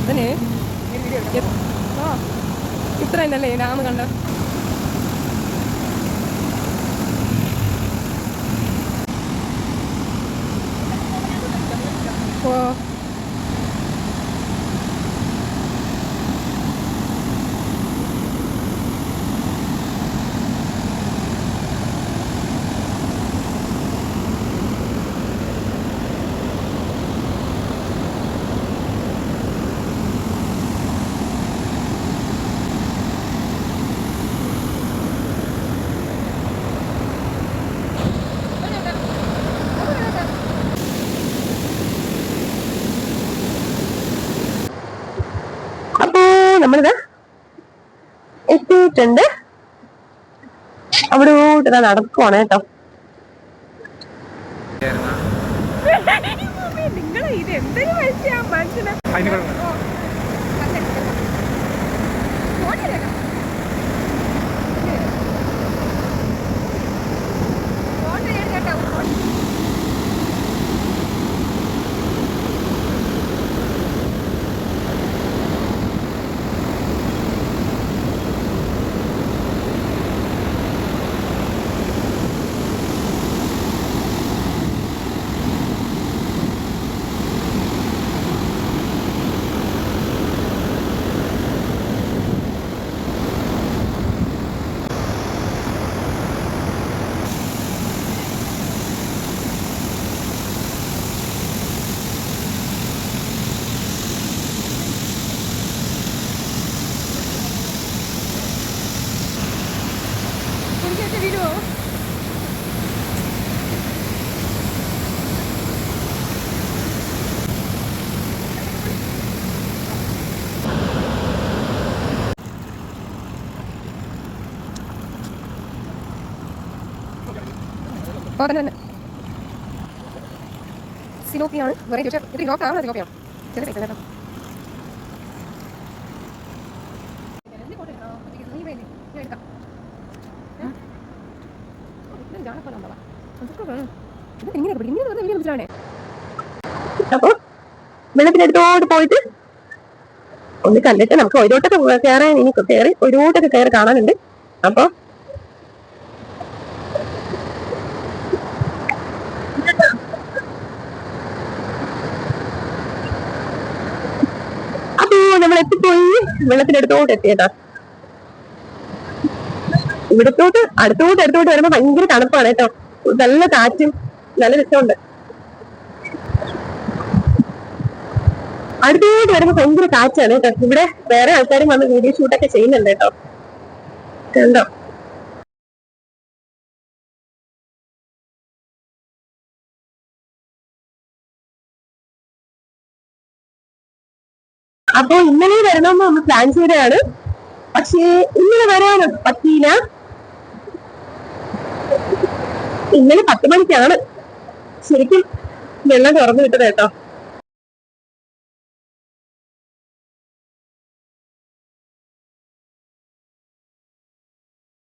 അതിന് ആ ഇത്ര ഞാൻ ഡാം കണ്ട ഓ അപ്പോ നമ്മളിത് എത്തിയിട്ടുണ്ട്. അവിടെ ഇതാ നടക്കുവാണ് കേട്ടോ. നിങ്ങൾ ഇത് എന്തൊരു മനുഷ്യ മനുഷ്യനെ? ഉടനെ തന്നെ. സിലോപ്പിയാണ് വെറൈറ്റി പക്ഷേ ഇത് ലോക്കാണ് സിലോപ്പിയാണ് ചെറിയ സൈസ് കേട്ടോ. വെള്ളത്തിനടുത്തോട്ട് പോയിട്ട് ഒന്ന് കണ്ടിട്ട് നമുക്ക് ഒരോട്ടൊക്കെ കയറാൻ ഇനി കയറി ഒരോട്ടൊക്കെ കയറി കാണാനുണ്ട്. അപ്പൊ അപ്പോ നമ്മൾ എത്തിപ്പോയി. വെള്ളത്തിനടുത്തോട്ട് എത്തിയതാ. ഇവിടത്തോട്ട് അടുത്തോട്ട് അടുത്തോട്ട് വരുമ്പോ ഭയങ്കര തണുപ്പാണ് കേട്ടോ. നല്ല കാറ്റും നല്ല രസമുണ്ട്. അടുത്തോട്ട് വരുമ്പോ ഭയങ്കര കാറ്റാണ് കേട്ടോ. ഇവിടെ വേറെ ആൾക്കാരും വന്ന് വീഡിയോ ഷൂട്ടൊക്കെ ചെയ്യുന്നുണ്ട് കേട്ടോ. കണ്ടോ? അപ്പൊ ഇന്നലെ വരണമെന്ന് നമ്മൾ പ്ലാൻ ചെയ്തതാണ്. പക്ഷേ ഇന്നലെ വരാൻ പറ്റിയില്ല. ഇന്നലെ പത്ത് മണിക്കാണ് ശരിക്കും വെള്ളം തുറന്നു വിട്ടത് കേട്ടോ.